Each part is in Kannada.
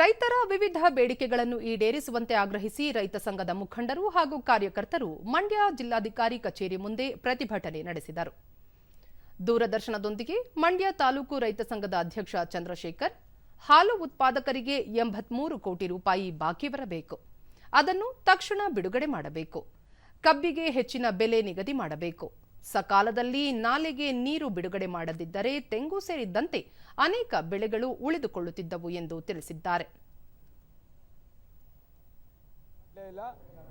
ರೈತರ ವಿವಿಧ ಬೇಡಿಕೆಗಳನ್ನು ಈಡೇರಿಸುವಂತೆ ಆಗ್ರಹಿಸಿ ರೈತ ಸಂಘದ ಮುಖಂಡರು ಹಾಗೂ ಕಾರ್ಯಕರ್ತರು ಮಂಡ್ಯ ಜಿಲ್ಲಾಧಿಕಾರಿ ಕಚೇರಿ ಮುಂದೆ ಪ್ರತಿಭಟನೆ ನಡೆಸಿದರು. ದೂರದರ್ಶನದೊಂದಿಗೆ ಮಂಡ್ಯ ತಾಲೂಕು ರೈತ ಸಂಘದ ಅಧ್ಯಕ್ಷ ಚಂದ್ರಶೇಖರ್, ಹಾಲು ಉತ್ಪಾದಕರಿಗೆ ಎಂಬತ್ಮೂರು ಕೋಟಿ ರೂಪಾಯಿ ಬಾಕಿ ಬರಬೇಕು. ಅದನ್ನು ತಕ್ಷಣ ಬಿಡುಗಡೆ ಮಾಡಬೇಕು. ಕಬ್ಬಿಗೆ ಹೆಚ್ಚಿನ ಬೆಲೆ ನಿಗದಿ ಮಾಡಬೇಕು. ಸಕಾಲದಲ್ಲಿ ನಾಲೆಗೆ ನೀರು ಬಿಡುಗಡೆ ಮಾಡದಿದ್ದರೆ ತೆಂಗು ಸೇರಿದಂತೆ ಅನೇಕ ಬೆಳೆಗಳು ಉಳಿದುಕೊಳ್ಳುತ್ತಿದ್ದವು ಎಂದು ತಿಳಿಸಿದ್ದಾರೆ. ಇಲ್ಲೇ.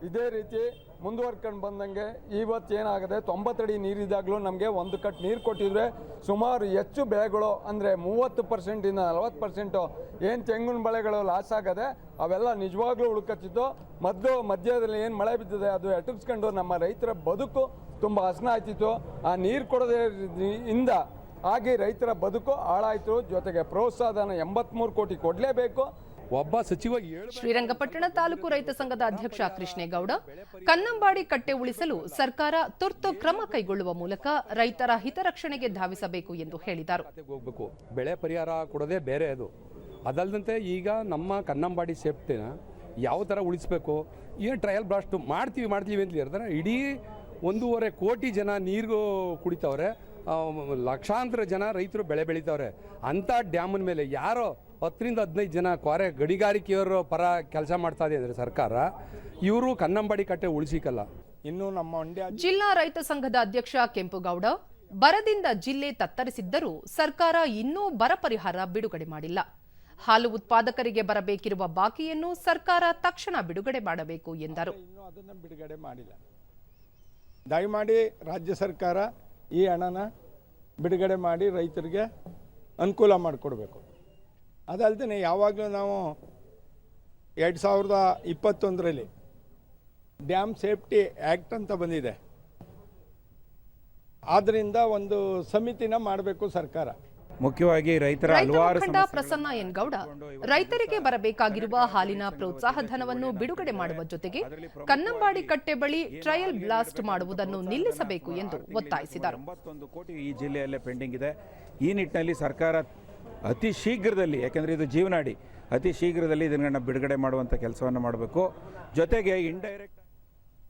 ಇದೇ ರೀತಿ ಮುಂದುವರ್ಕೊಂಡು ಬಂದಂಗೆ ಇವತ್ತೇನಾಗಿದೆ ತೊಂಬತ್ತಡಿ ನೀರಿದ್ದಾಗಲೂ ನಮಗೆ ಒಂದು ಕಟ್ ನೀರು ಕೊಟ್ಟಿದ್ರೆ ಸುಮಾರು ಹೆಚ್ಚು ಬೆಳೆಗಳು ಅಂದರೆ ಮೂವತ್ತು ಪರ್ಸೆಂಟಿಂದ ನಲವತ್ತು ಪರ್ಸೆಂಟು ಏನು ತೆಂಗಿನ ಬೆಳೆಗಳು ಲಾಸ್ ಆಗದೆ ಅವೆಲ್ಲ ನಿಜವಾಗ್ಲೂ ಉಳ್ಕತ್ತಿತ್ತು ಮದ್ದು ಮಧ್ಯದಲ್ಲಿ ಏನು ಮಳೆ ಬಿದ್ದಿದೆ ಅದು ಎಟುಕ್ಸ್ಕೊಂಡು ನಮ್ಮ ರೈತರ ಬದುಕು ತುಂಬ ಹಸನ ಆಯ್ತಿತ್ತು. ಆ ನೀರು ಕೊಡದೇ ಇಂದ ಹಾಗೆ ರೈತರ ಬದುಕು ಹಾಳಾಯಿತು. ಜೊತೆಗೆ ಪ್ರೋತ್ಸಾಹನ ಎಂಬತ್ತ್ಮೂರು ಕೋಟಿ ಕೊಡಲೇಬೇಕು. ಒಬ್ಬ ಸಚಿವ ಶ್ರೀರಂಗಪಟ್ಟಣ ತಾಲೂಕು ರೈತ ಸಂಘದ ಅಧ್ಯಕ್ಷ ಕೃಷ್ಣೇಗೌಡ ಕನ್ನಂಬಾಡಿ ಕಟ್ಟೆ ಉಳಿಸಲು ಸರ್ಕಾರ ತುರ್ತು ಕ್ರಮ ಕೈಗೊಳ್ಳುವ ಮೂಲಕ ರೈತರ ಹಿತರಕ್ಷಣೆಗೆ ಧಾವಿಸಬೇಕು ಎಂದು ಹೇಳಿದರು. ಹೋಗ್ಬೇಕು. ಬೆಳೆ ಪರಿಹಾರ ಕೊಡೋದೇ ಬೇರೆ ಅದು. ಅದಲ್ಲದಂತೆ ಈಗ ನಮ್ಮ ಕನ್ನಂಬಾಡಿ ಸೇಫ್ಟಿನ ಯಾವ ಥರ ಉಳಿಸಬೇಕು? ಏನು ಟ್ರಯಲ್ ಬ್ಲಾಸ್ಟ್ ಮಾಡ್ತೀವಿ ಮಾಡ್ತೀವಿ ಅಂತ ಹೇಳ್ತಾರೆ ಇಡೀ ಒಂದೂವರೆ ಕೋಟಿ ಜನ ನೀರಿಗೂ ಕುಡಿತವ್ರೆ. ಲಕ್ಷಾಂತರ ಜನ ರೈತರು ಬೆಳೆ ಬೆಳೀತಾವ್ರೆ. ಅಂಥ ಡ್ಯಾಮಿನ ಮೇಲೆ ಯಾರೋ ಹತ್ತರಿಂದ ಹದಿನೈದು ಜನ ಕ್ವಾರೆ ಗಣಿಗಾರಿಕೆಯವರು ಪರ ಕೆಲಸ ಮಾಡ್ತಾ ಇದೆ ಅಂದರೆ ಸರ್ಕಾರ. ಇವರು ಕನ್ನಂಬಾಡಿ ಕಟ್ಟೆ ಉಳಿಸಿಕಲ್ಲ. ಇನ್ನು ನಮ್ಮ ಮಂಡ್ಯ ಜಿಲ್ಲಾ ರೈತ ಸಂಘದ ಅಧ್ಯಕ್ಷ ಕೆಂಪುಗೌಡ ಬರದಿಂದ ಜಿಲ್ಲೆ ತತ್ತರಿಸಿದ್ದರೂ ಸರ್ಕಾರ ಇನ್ನೂ ಬರ ಪರಿಹಾರ ಬಿಡುಗಡೆ ಮಾಡಿಲ್ಲ. ಹಾಲು ಉತ್ಪಾದಕರಿಗೆ ಬರಬೇಕಿರುವ ಬಾಕಿಯನ್ನು ಸರ್ಕಾರ ತಕ್ಷಣ ಬಿಡುಗಡೆ ಮಾಡಬೇಕು ಎಂದರು. ಇನ್ನೂ ಅದನ್ನು ಬಿಡುಗಡೆ ಮಾಡಿಲ್ಲ. ದಯಮಾಡಿ ರಾಜ್ಯ ಸರ್ಕಾರ ಈ ಹಣನ ಬಿಡುಗಡೆ ಮಾಡಿ ರೈತರಿಗೆ ಅನುಕೂಲ ಮಾಡಿಕೊಡ್ಬೇಕು. ಅದಲ್ದೇ ಯಾವಾಗಲೂ ನಾವು ಎರಡು ಸಾವಿರದ ಇಪ್ಪತ್ತೊಂದರಲ್ಲಿ ಡ್ಯಾಮ್ ಸೇಫ್ಟಿ ಆ್ಯಕ್ಟ್ ಅಂತ ಬಂದಿದೆ. ಆದ್ದರಿಂದ ಒಂದು ಸಮಿತಿನ ಮಾಡಬೇಕು ಸರ್ಕಾರ. ಮುಖ್ಯವಾಗಿ ರೈತರ ರೈತ ಹಲವಾರು ಪ್ರಸನ್ನ ಎನ್ ಗೌಡ ರೈತರಿಗೆ ಬರಬೇಕಾಗಿರುವ ಹಾಲಿನ ಪ್ರೋತ್ಸಾಹ ಧನವನ್ನು ಬಿಡುಗಡೆ ಮಾಡುವ ಜೊತೆಗೆ ಕನ್ನಂಬಾಡಿ ಕಟ್ಟೆ ಬಳಿ ಟ್ರಯಲ್ ಬ್ಲಾಸ್ಟ್ ಮಾಡುವುದನ್ನು ನಿಲ್ಲಿಸಬೇಕು ಎಂದು ಒತ್ತಾಯಿಸಿದರು. ಕೋಟಿ ಈ ಜಿಲ್ಲೆಯಲ್ಲೇ ಪೆಂಡಿಂಗ್ ಇದೆ. ಈ ನಿಟ್ಟಿನಲ್ಲಿ ಸರ್ಕಾರ ಅತಿ ಶೀಘ್ರದಲ್ಲಿ ಯಾಕೆಂದರೆ ಇದು ಜೀವನಾಡಿ ಅತಿ ಶೀಘ್ರದಲ್ಲಿ ಇದನ್ನು ಬಿಡುಗಡೆ ಮಾಡುವಂತ ಕೆಲಸವನ್ನು ಮಾಡಬೇಕು. ಜೊತೆಗೆ ಇಂಡೈರೆಕ್ಟ್